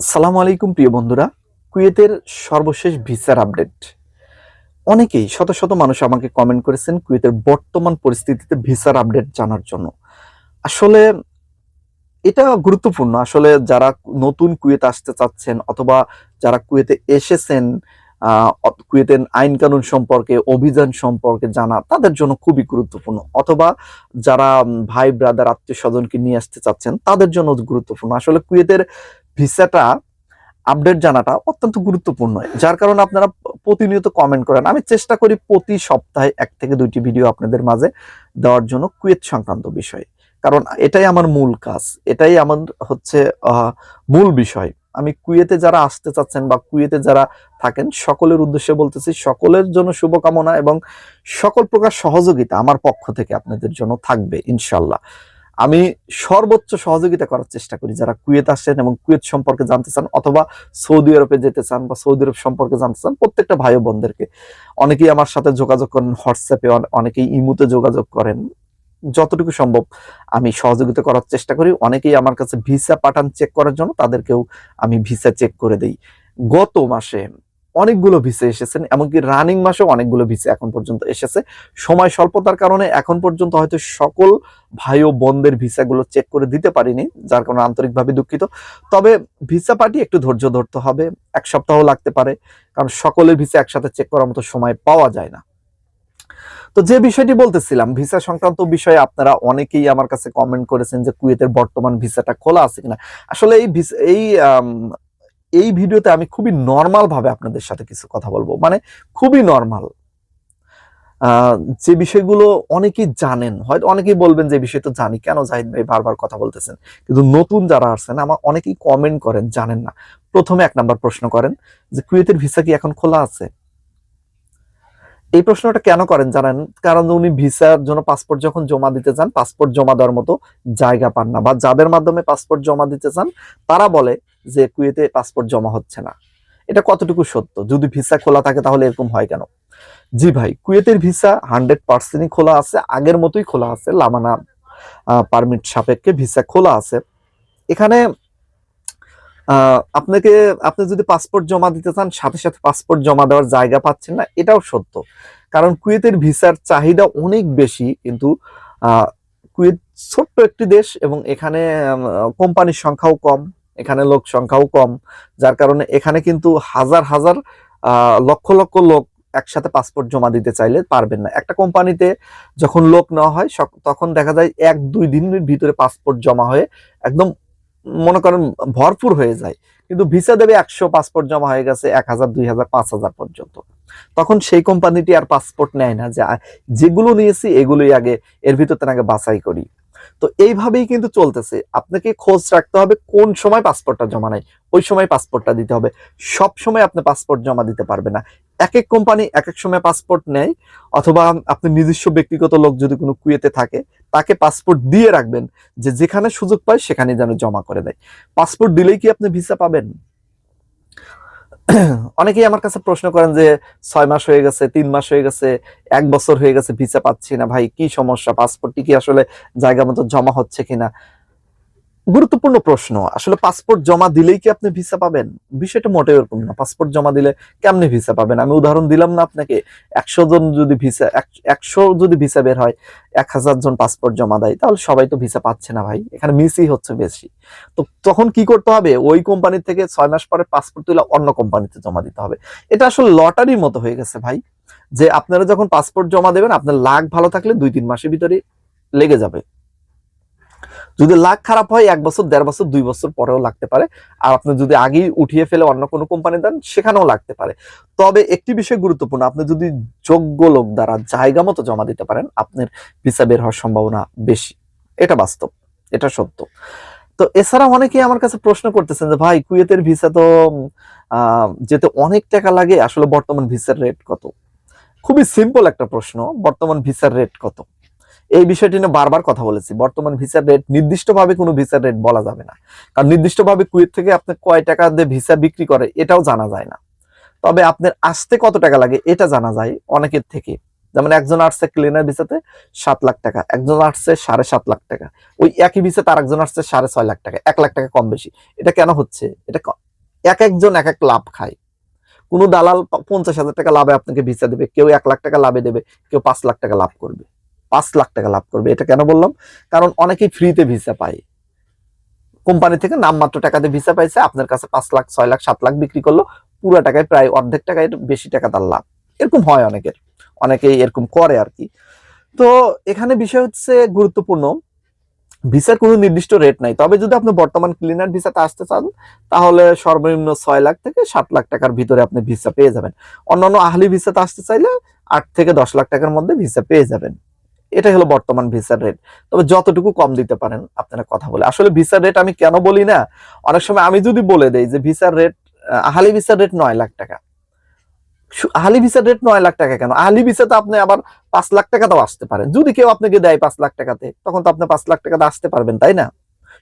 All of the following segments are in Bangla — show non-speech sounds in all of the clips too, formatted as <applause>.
সালামু আলাইকুম, প্রিয় বন্ধুরা। কুয়েতের সর্বশেষ ভিসার আপডেট। অনেকেই, শত শত মানুষ আমাকে কমেন্ট করেছেন কুয়েতের বর্তমান পরিস্থিতিতে ভিসার আপডেট জানার জন্য। আসলে, এটা গুরুত্বপূর্ণ। আসলে, যারা নতুন কুয়েত আসতে চাচ্ছেন অথবা যারা কুয়েতে এসেছেন কুয়েতের আইন কানুন সম্পর্কে, অভিযান সম্পর্কে জানা তাদের জন্য খুবই গুরুত্বপূর্ণ। অথবা যারা ভাই, ব্রাদার আত্মীয় স্বজনকে নিয়ে আসতে চাচ্ছেন তাদের জন্য গুরুত্বপূর্ণ। আসলে কুয়েতের ভিসাটা আপডেট জানাটা অত্যন্ত গুরুত্বপূর্ণ। যার কারণে আপনারা প্রতিনিয়ত কমেন্ট করেন। আমি চেষ্টা করি প্রতি সপ্তাহে এক থেকে দুইটি ভিডিও আপনাদের মাঝে দেওয়ার জন্য কুয়েত সংক্রান্ত বিষয়। কারণ এটাই আমার মূল কাজ। এটাই আমার হচ্ছে মূল বিষয়। আমি কুয়েতে যারা আসতে চাচ্ছেন বা কুয়েতে যারা থাকেন, সকলের উদ্দেশ্যে বলতেছি, সকলের জন্য শুভকামনা এবং সকল প্রকার সহযোগিতা আমার পক্ষ থেকে আপনাদের জন্য থাকবে, ইনশাল্লাহ। আমি সর্বোচ্চ সহযোগিতা করার চেষ্টা করি যারা কুয়েত আসেন এবং কুয়েত সম্পর্কে জানতে চান অথবা সৌদি আরবে যেতে চান বা সৌদি আরব সম্পর্কে জানতে চান, প্রত্যেকটা ভাই বোনদেরকে। অনেকেই আমার সাথে যোগাযোগ করেন হোয়াটসঅ্যাপে অনেকেই ইমুতে যোগাযোগ করেন। যতটুকু সম্ভব আমি সহযোগিতা করার চেষ্টা করি। অনেকেই আমার কাছে ভিসা পাঠান চেক করার জন্য, তাদেরকেও আমি ভিসা চেক করে দেই। গত মাসে অনেকগুলো ভিসা এসেছেন, এমনকি রানিং মাসেও অনেকগুলো ভিসা এখন পর্যন্ত এসেছে। সময় স্বল্পতার কারণে এখন পর্যন্ত হয়তো সকল ভাই ও বোনদের ভিসাগুলো চেক করে দিতে পারিনি, যার কারণে আন্তরিকভাবে দুঃখিত। তবে ভিসা পার্টি একটু ধৈর্য ধরতে হবে, এক সপ্তাহ লাগতে পারে, কারণ সকলের ভিসা একসাথে চেক করার মতো সময় পাওয়া যায় না। তো যে বিষয়টি বলতেছিলাম, ভিসা সংক্রান্ত বিষয়ে আপনারা অনেকেই আমার কাছে কমেন্ট করেছেন যে কুয়েতের বর্তমান ভিসাটা খোলা আছে কিনা। আসলে এই এই এই ভিডিওতে আমি খুবই নর্মাল ভাবে আপনাদের সাথে কিছু কথা বলব। মানে খুবই নর্মাল। যে বিষয়গুলো অনেকেই জানেন, হয়তো অনেকেই বলবেন যে বিষয় তো জানি, কেন জাহিদ ভাই বারবার কথা বলতেছেন? কিন্তু নতুন যারা আসছেন, আমার অনেকেই কমেন্ট করেন, জানেন না। প্রথমে এক নাম্বার প্রশ্ন করেন যে, কুয়েতের ভিসা কি এখন খোলা আছে? এই প্রশ্নটা কেন করেন জানেন? কারণ উনি ভিসার জন্য পাসপোর্ট যখন জমা দিতে চান পাসপোর্ট জমা দেওয়ার মতো জায়গা পান না বা যাদের মাধ্যমে পাসপোর্ট জমা দিতে চান, তারা বলে যে কুয়েতে পাসপোর্ট জমা হচ্ছে না। এটা কতটুকু সত্য? যদি ভিসা খোলা থাকে তাহলে এরকম হয় কেন? জি ভাই, কুয়েতের ভিসা হান্ড্রেড পার্সেন্টই খোলা আছে, আগের মতোই খোলা আছে, লামানা পারমিট সাপেক্ষে ভিসা খোলা আছে। এখানে আপনাকে, আপনি যদি পাসপোর্ট জমা দিতে চান, সাথে সাথে পাসপোর্ট জমা দেওয়ার জায়গা পাচ্ছেন না, এটাও সত্য। কারণ কুয়েতের ভিসার চাহিদা অনেক বেশি, কিন্তু কুয়েত ছোট্ট একটি দেশ এবং এখানে কোম্পানির সংখ্যাও কম। এখানে লোক সংখ্যাও কম, যার কারণে এখানে কিন্তু হাজার হাজার লক্ষ লক্ষ লোক একসাথে পাসপোর্ট জমা দিতে চাইলে পারবেন না। একটা কোম্পানিতে যখন লোক নেওয়া হয় তখন দেখা যায় এক দুই দিনের ভিতরে পাসপোর্ট জমা হয়ে একদম মনে করেন ভরপুর হয়ে যায়। কিন্তু ভিসা দেবে একশো পাসপোর্ট জমা হয়ে গেছে, এক হাজার, দুই হাজার, পাঁচ হাজার পর্যন্ত। তখন সেই কোম্পানিটি আর পাসপোর্ট নেয় না যে যেগুলো নিয়েছি এগুলোই আগে এর ভিতর আগে বাছাই করি। তো এইভাবেই কিন্তু চলতেছে। আপনাকে খোঁজ রাখতে হবে কোন সময় পাসপোর্টটা জমা নেয় ওই সময় পাসপোর্টটা দিতে হবে। সব সময় আপনি পাসপোর্ট জমা দিতে পারবে না। এক এক কোম্পানি এক এক সময় পাসপোর্ট নেয়, অথবা আপনি নিজস্ব ব্যক্তিগত লোক যদি কোনো কুয়েতে থাকে, তাকে পাসপোর্ট দিয়ে রাখবেন যে যেখানে সুযোগ পায় সেখানে যেন জমা করে দেয়। পাসপোর্ট দিলেই কি আপনি ভিসা পাবেন? <clears throat> অনেকেই আমার কাছে প্রশ্ন করেন যে, ছয় মাস হয়ে গেছে, তিন মাস হয়ে গেছে, এক বছর হয়ে গেছে, ভিসা পাচ্ছি না, ভাই, কি সমস্যা? পাসপোর্টটি কি আসলে জায়গা মতো জমা হচ্ছে কিনা? গুরুত্বপূর্ণ প্রশ্ন, আসলে পাসপোর্ট জমা দিলেই কি আপনি ভিসা পাবেন? বিষয়টা মোটেও এরকম না। পাসপোর্ট জমা দিলে কেমনি ভিসা পাবেন? আমি উদাহরণ দিলাম না আপনাকে, একশো জন যদি ভিসা একশো যদি ভিসা বের হয়, এক হাজার জন পাসপোর্ট জমা দেয়, তাহলে সবাই তো ভিসা পাচ্ছে না ভাই। এখানে মিসই হচ্ছে বেশি। তো তখন কি করতে হবে? ওই কোম্পানি থেকে ছয় মাস পরে পাসপোর্ট তুলে অন্য কোম্পানিতে জমা দিতে হবে। এটা আসলে লটারির মতো হয়ে গেছে ভাই, যে আপনারা যখন পাসপোর্ট জমা দেবেন, আপনার লাখ ভালো থাকলে দুই, তিন মাসের ভিতরে লেগে যাবে। যদি লাখ খারাপ হয়, এক বছর, দেড় বছর, দুই বছর পরেও লাগতে পারে। আর আপনি যদি আগেই উঠিয়ে ফেলে অন্য কোনো কোম্পানি দেন, সেখানেও লাগতে পারে। তবে একটি বিষয় গুরুত্বপূর্ণ, আপনি যদি যোগ্য লোক দ্বারা জায়গা মতো জমা দিতে পারেন, আপনার ভিসা বের হওয়ার সম্ভাবনা বেশি। এটা বাস্তব, এটা সত্য। তো এছাড়া অনেকেই আমার কাছে প্রশ্ন করতেছেন যে, ভাই, কুয়েতের ভিসা তো যেতে অনেক টাকা লাগে, আসলে বর্তমান ভিসার রেট কত? খুবই সিম্পল একটা প্রশ্ন, বর্তমান ভিসার রেট কত? এই বিষয়টি নিয়ে বারবার কথা বলেছি। বর্তমান ভিসার রেট নির্দিষ্টভাবে কোনো ভিসার রেট বলা যাবে না। কারণ নির্দিষ্টভাবে কুয়েত থেকে আপনি কয় টাকা দিয়ে ভিসা বিক্রি করে, এটাও জানা যায় না। তবে আপনার আসতে কত টাকা লাগে, এটা জানা যায় অনেকের থেকে। যেমন একজন আসছে ক্লিনার ভিসাতে সাত লাখ টাকা, একজন আসছে সাড়ে সাত লাখ টাকা। ওই একই ভিসাতে আর একজন আসছে সাড়ে ছয় লাখ টাকা, এক লাখ টাকা কম বেশি। এটা কেন হচ্ছে? এটা এক একজন এক এক লাভ খায়। কোনো দালাল পঞ্চাশ হাজার টাকা লাভে আপনাকে ভিসা দেবে, কেউ এক লাখ টাকা লাভে দেবে, কেউ পাঁচ লাখ টাকা লাভ করবে। পাঁচ লাখ টাকা লাভ করবে, এটা কেন বললাম? কারণ অনেকেই ফ্রিতে ভিসা পায়। কোম্পানি থেকে নামমাত্র টাকাতে ভিসা পাইছে, আপনার কাছে পাঁচ লাখ, ছয় লাখ, সাত লাখ বিক্রি করল, পুরো টাকায় প্রায় অর্ধেক টাকায় বেশি টাকা তার লাভ। এরকম হয় অনেকের। অনেকেই এরকম করে আর কি। তো এখানে বিষয় হচ্ছে গুরুত্বপূর্ণ। ভিসার কোনো নির্দিষ্ট রেট নাই। তবে যদি আপনি বর্তমান ক্লিনার ভিসাতে আসতে চান, তাহলে সর্বনিম্ন ছয় লাখ থেকে সাত লাখ টাকার ভিতরে আপনি ভিসা পেয়ে যাবেন। অন্যান্য আহলি ভিসাতে আসতে চাইলে আট থেকে দশ লাখ টাকার মধ্যে ভিসা পেয়ে যাবেন। এটাই হলো বর্তমান ভিসার রেট তবে যতটুকু কম দিতে পারেন, আপনারা কথা বলে। আসলে ভিসার রেট আমি কেন বলি না? অনেক সময় আমি যদি বলে দেই যে ভিসার রেট আহলি ভিসার রেট নয় লাখ টাকা। আহলি ভিসার রেট নয় লাখ টাকা কেন? আহলি ভিসাতে আপনি আবার পাঁচ লাখ টাকাতেও আসতে পারেন। যদি কেউ আপনাকে দেয় পাঁচ লাখ টাকাতে, তখন তো আপনি পাঁচ লাখ টাকাতে আসতে পারবেন, তাই না?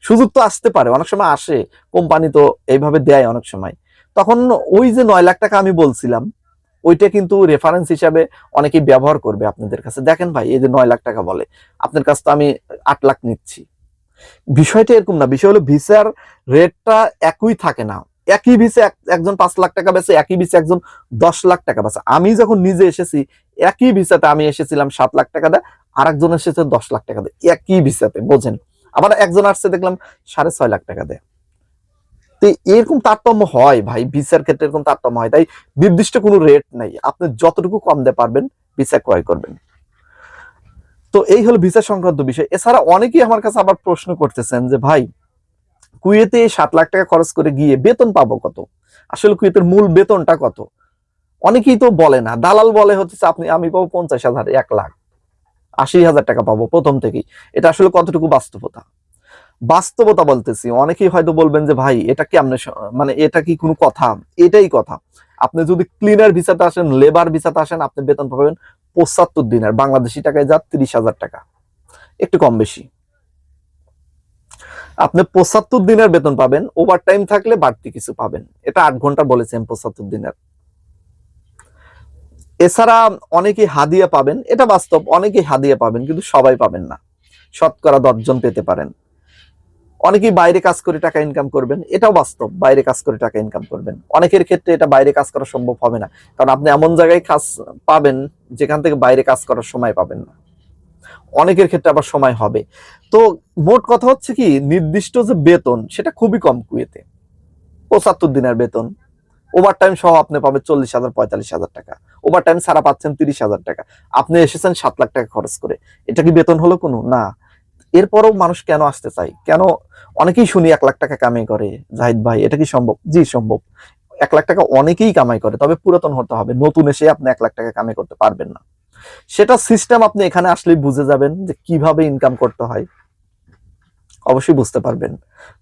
সুযোগ তো আসতে পারে, অনেক সময় আসে। কোম্পানি তো এইভাবে দেয় অনেক সময়। তখন ওই যে নয় লাখ টাকা আমি বলছিলাম ওইটা কিন্তু রেফারেন্স হিসাবে অনেকেই ব্যবহার করবে আপনাদের কাছে। দেখেন ভাই, এই যে নয় লাখ টাকা বলে, আপনার কাছ তো আমি আট লাখ নিচ্ছি। বিষয়টা এরকম না, বিষয় হলো ভিসার রেটটা একই থাকে না। একই ভিসে একজন পাঁচ লাখ টাকা বেছে একই ভিসে একজন দশ লাখ টাকা বেছে আমি যখন নিজে এসেছি, একই ভিসাতে আমি এসেছিলাম সাত লাখ টাকা দেয় আর একজন এসেছে দশ লাখ টাকা দেয়। একই ভিসাতে, বোঝেন। আবার একজন আসছে, দেখলাম সাড়ে ছয় লাখ টাকা দেয়। তো এরকম তারতম্য হয় ভাই, ভিসার ক্ষেত্রে এরকম তারতম্য হয়। তাই নির্দিষ্ট কোনো রেট নাই। আপনি যতটুকু কম দিয়ে পারবেন, ভিসা ক্রয় করবেন। তো এই হলো ভিসা সংক্রান্ত বিষয়। এছাড়া অনেকেই আমার কাছে আবার প্রশ্ন করতেছেন যে, ভাই, কুয়েতে সাত লাখ টাকা খরচ করে গিয়ে বেতন পাবো কত? আসলে কুয়েতের মূল বেতনটা কত? অনেকেই তো বলে না। দালাল বলে হচ্ছে আপনি, আমি পাবো পঞ্চাশ হাজার, এক লাখ। আশি হাজার টাকা পাবো প্রথম থেকেই। এটা আসলে কতটুকু বাস্তবতা? বাস্তবতা বলতেছি। অনেকেই হয়তো বলবেন যে, ভাই, এটা কি আপনি মানে এটা কি কোনো কথা? এটাই কথা। আপনি যদি ক্লিনার ভিসাতে আসেন লেবার ভিসাতে আসেন, আপনি বেতন পাবেন পঁচাত্তর দিনের, বাংলাদেশি টাকায় যা তিরিশ হাজার টাকা। একটু কম বেশি। আপনি পঁচাত্তর দিনের বেতন পাবেন ওভার টাইম থাকলে বাড়তি কিছু পাবেন। এটা আট ঘণ্টা বলেছেন পঁচাত্তর দিনের। এছাড়া অনেকেই হাদিয়া পাবেন, এটা বাস্তব, অনেকেই হাদিয়া পাবেন, কিন্তু সবাই পাবেন না। শতকরা দশজন পেতে পারেন। অনেকেই বাইরে কাজ করে টাকা ইনকাম করবেন, এটাও বাস্তব, বাইরে কাজ করে টাকা ইনকাম করবেন। অনেকের ক্ষেত্রে এটা বাইরে কাজ করা সম্ভব হবে না, কারণ আপনি এমন জায়গায় কাজ পাবেন যেখান থেকে বাইরে কাজ করার সময় পাবেন না। অনেকের ক্ষেত্রে আবার সময় হবে। তো মোট কথা হচ্ছে কি, নির্দিষ্ট যে বেতন, সেটা খুবই কম কুয়েতে। পঁচাত্তর দিনের বেতন ওভার টাইম সহ আপনি পাবেন চল্লিশ হাজার, পঁয়তাল্লিশ হাজার টাকা। ওভার টাইম ছাড়া পাচ্ছেন তিরিশ হাজার টাকা। আপনি এসেছেন সাত লাখ টাকা খরচ করে। এটা কি বেতন হলো কোনো? না। এরপরও মানুষ কেন আসতে চায়? কেন অনেকেই শুনি এক লাখ টাকা কামাই করে? জাহিদ ভাই, এটা কি সম্ভব? জি, সম্ভব। এক লাখ টাকা অনেকেই কামাই করে, তবে পুরাতন হতে হবে। নতুন এসে আপনি এক লাখ টাকা কামাই করতে পারবেন না। সেটা সিস্টেম আপনি এখানে আসলেই বুঝে যাবেন যে কীভাবে ইনকাম করতে হয়। অবশ্যই বুঝতে পারবেন।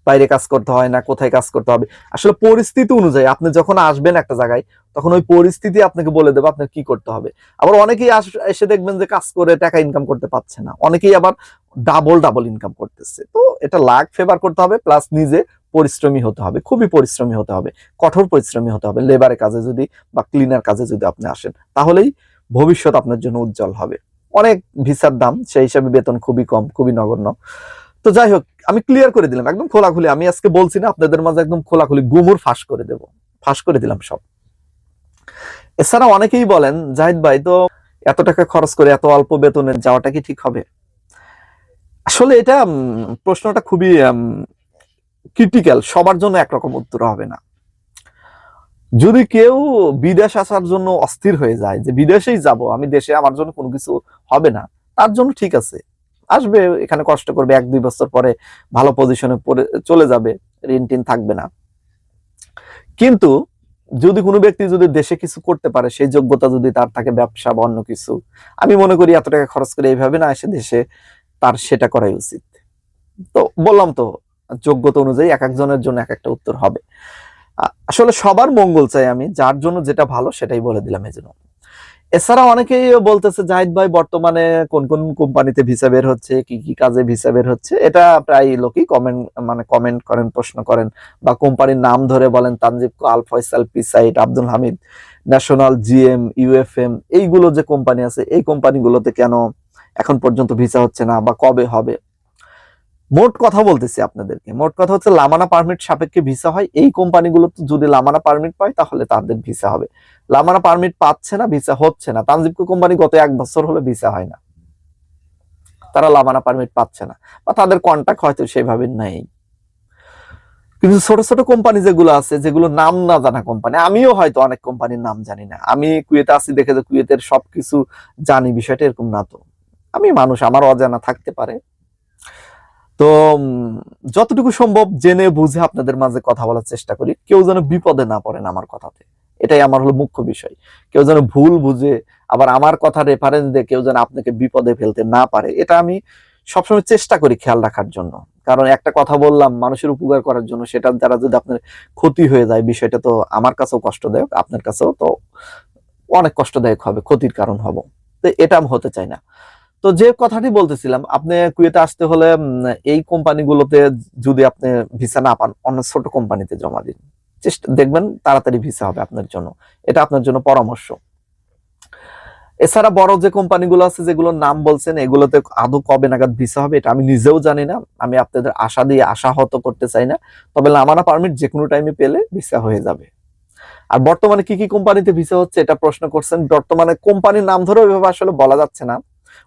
বাইরে কাজ করতে হয় না, কোথায় কাজ করতে হবে। আসলে পরিস্থিতি অনুযায়ী আপনি যখন আসবেন একটা জায়গায়, তখন ওই পরিস্থিতি আপনাকে বলে দেবে আপনার কি করতে হবে। আবার অনেকেই এসে দেখবেন যে কাজ করে টাকা ইনকাম করতে পারছে না। অনেকেই আবার ডাবল ডাবল ইনকাম করতেছে। তো এটা লাখ ফেভার করতে হবে প্লাস নিজে পরিশ্রমী হতে হবে, খুবই পরিশ্রমী হতে হবে, কঠোর পরিশ্রমী হতে হবে লেবারের কাজে যদি বা ক্লিনার কাজে যদি আপনি আসেন, তাহলেই ভবিষ্যৎ আপনার জন্য উজ্জ্বল হবে। অনেক ভিসার দাম, সেই হিসাবে বেতন খুবই কম, খুবই নগণ্য। তো যাই হোক, আমি ক্লিয়ার করে দিলাম, একদম খোলাখুলি। আমি আজকে বলছি না, আপনাদের মাঝে একদম খোলাখুলি গুমুর ফাঁস করে দেব, ফাঁস করে দিলাম সব। এছাড়া অনেকেই বলেন, জাহিদ ভাই, তো এত টাকা খরচ করে এত অল্প বেতনে যাওয়াটা কি ঠিক হবে? আসলে এটা প্রশ্নটা খুবই ক্রিটিক্যাল সবার জন্য একরকম উত্তর হবে না। যদি কেউ বিদেশ আসার জন্য অস্থির হয়ে যায়, যে বিদেশেই যাব, আমি দেশে আমার জন্য কোনো কিছু হবে না, তার জন্য ঠিক আছে। আসবে, এখানে কষ্ট করবে, এক দুই বছর পরে ভালো পজিশনে পড়ে, চলে যাবে, ঋণ টিন থাকবে না। কিন্তু যদি কোনো ব্যক্তি যদি দেশে কিছু করতে পারে, সেই যোগ্যতা যদি তার থাকে, ব্যবসা বা অন্য কিছু, আমি মনে করি এত টাকা খরচ করে এইভাবে না এসে দেশে তার সেটা করাই উচিত। তো বললাম তো, যোগ্যতা অনুযায়ী এক একজনের জন্য এক একটা উত্তর হবে। আসলে সবার মঙ্গল চাই আমি, যার জন্য যেটা ভালো সেটাই বলে দিলাম এই জন্য। এছাড়া অনেকেই বলতেছে, জাহিদ ভাই, বর্তমানে কোন কোন কোম্পানিতে ভিসা বের হচ্ছে? কি কি কাজে ভিসা বের হচ্ছে? এটা প্রায় লোকই কমেন্ট মানে কমেন্ট করেন, প্রশ্ন করেন বা কোম্পানির নাম ধরে বলেন, Tanjib Al Faisal পিসাইট Abdul Hamid, national GM, UFM, এইগুলো যে কোম্পানি আছে, এই কোম্পানিগুলোতে কেন এখন পর্যন্ত ভিসা হচ্ছে না বা কবে হবে? মোট কথা বলতেছি আপনাদেরকে। মোট কথা হচ্ছে লামানা পারমিট সাপেক্ষে ভিসা হয়। এই কোম্পানিগুলো যদি লামানা পারমিট পায়, তাহলে তাদের ভিসা হবে। লামানা পারমিট পাচ্ছে না ভিসা হচ্ছে না। তানজিবকো কোম্পানি গত এক বছর হলো ভিসা হয় না। তারা লামানা পারমিট পাচ্ছে না। বা তাদের কন্ট্যাক্ট হয়তো সেভাবে নেই। কিন্তু ছোট ছোট কোম্পানি যেগুলো আছে, যেগুলো নাম না জানা কোম্পানি, আমিও হয়তো অনেক কোম্পানির নাম জানি না। আমি কুয়েতে আছি, দেখে যে কুয়েতের সবকিছু জানি, বিষয়টা এরকম না তো। আমি মানুষ, আমার অজানা থাকতে পারে। তো যতটুকু সম্ভব জেনে বুঝে আপনাদের মাঝে কথা বলার চেষ্টা করি। কেউ যেন বিপদে না পড়েন আমার কথাতে। এটাই আমার হলো মুখ্য বিষয়। কেউ যেন ভুল বুঝে, আবার আমার কথা রেফারেন্স দিয়ে কেউ যেন আপনাকে বিপদে ফেলতে না পারে, এটা আমি সবসময় চেষ্টা করি খেয়াল রাখার জন্য। কারণ একটা কথা বললাম, মানুষের উপকার করার জন্য সেটার দ্বারা যদি আপনার ক্ষতি হয়ে যায়, বিষয়টা তো আমার কাছেও কষ্টদায়ক, আপনার কাছেও তো অনেক কষ্টদায়ক হবে, ক্ষতির কারণ হব। তো এটা আমি হতে চাই না। তো যে কথাটি বলতেছিলাম, আপনি কুয়েতে আসতে হলে এই কোম্পানিগুলোতে যদি আপনি ভিসা না পান, অন্য ছোট কোম্পানিতে জমা দিন। চেষ্টা দেখবেন তাড়াতাড়ি ভিসা হবে আপনার জন্য। এটা আপনার জন্য পরামর্শ। এছাড়া বড় যে কোম্পানিগুলো আছে, যেগুলোর নাম বলছেন, এগুলোতে আদৌ কবে নাগাদ ভিসা হবে, এটা আমি নিজেও জানি না। আমি আপনাদের আশা দিয়ে আশাহত করতে চাই না। তবে লামানা পারমিট যে কোনো টাইমে পেলে ভিসা হয়ে যাবে। আর বর্তমানে কি কি কোম্পানিতে ভিসা হচ্ছে, এটা প্রশ্ন করছেন। বর্তমানে কোম্পানির নাম ধরে ওইভাবে আসলে বলা যাচ্ছে না।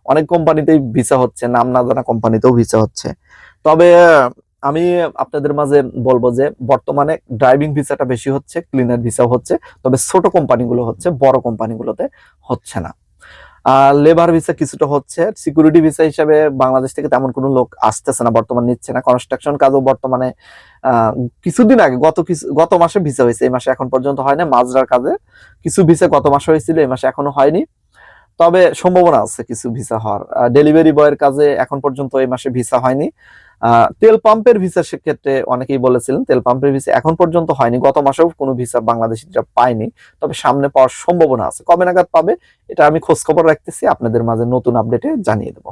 অনেক কোম্পানিতেই ভিসা হচ্ছে, নাম না জানা কোম্পানিতেও ভিসা হচ্ছে। তবে আমি আপনাদের মাঝে বলব যে, বর্তমানে ড্রাইভিং ভিসাটা বেশি হচ্ছে, ক্লিনার ভিসাও হচ্ছে, তবে ছোট কোম্পানিগুলো হচ্ছে, বড় কোম্পানিগুলোতে হচ্ছে না। আর লেবার ভিসা কিছুটা হচ্ছে, সিকিউরিটি ভিসা হিসাবে বাংলাদেশ থেকে তেমন কোনো লোক আসতেছে না, বর্তমান নিচ্ছে না। কনস্ট্রাকশন কাজও বর্তমানে কিছুদিন আগে, গত কিছু, গত মাসে ভিসা হয়েছে, এই মাসে এখন পর্যন্ত হয় না মাজরার কাজে কিছু ভিসা গত মাসে হয়েছিল, এই মাসে এখনও হয়নি। তবে সম্ভাবনা আছে কিছু ভিসা হওয়ার। ডেলিভারি বয়ের কাজে এখন পর্যন্ত এই মাসে ভিসা হয়নি। তেল পাম্পের ভিসা সেক্ষেত্রে অনেকেই বলেছিলেন, তেল পাম্পের ভিসা এখন পর্যন্ত হয়নি। গত মাসেও কোনো ভিসা বাংলাদেশিরা পায়নি, তবে সামনে পাওয়ার সম্ভাবনা আছে। কবে নাগাদ পাবে, এটা আমি খোঁজ খবর রাখতেছি, আপনাদের মাঝে নতুন আপডেটে জানিয়ে দেবো।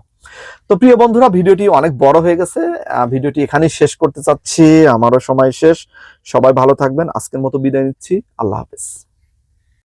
তো প্রিয় বন্ধুরা, ভিডিওটি অনেক বড় হয়ে গেছে। ভিডিওটি এখানেই শেষ করতে চাচ্ছি। আমারও সময় শেষ। সবাই ভালো থাকবেন। আজকের মতো বিদায় নিচ্ছি। আল্লাহ হাফেজ।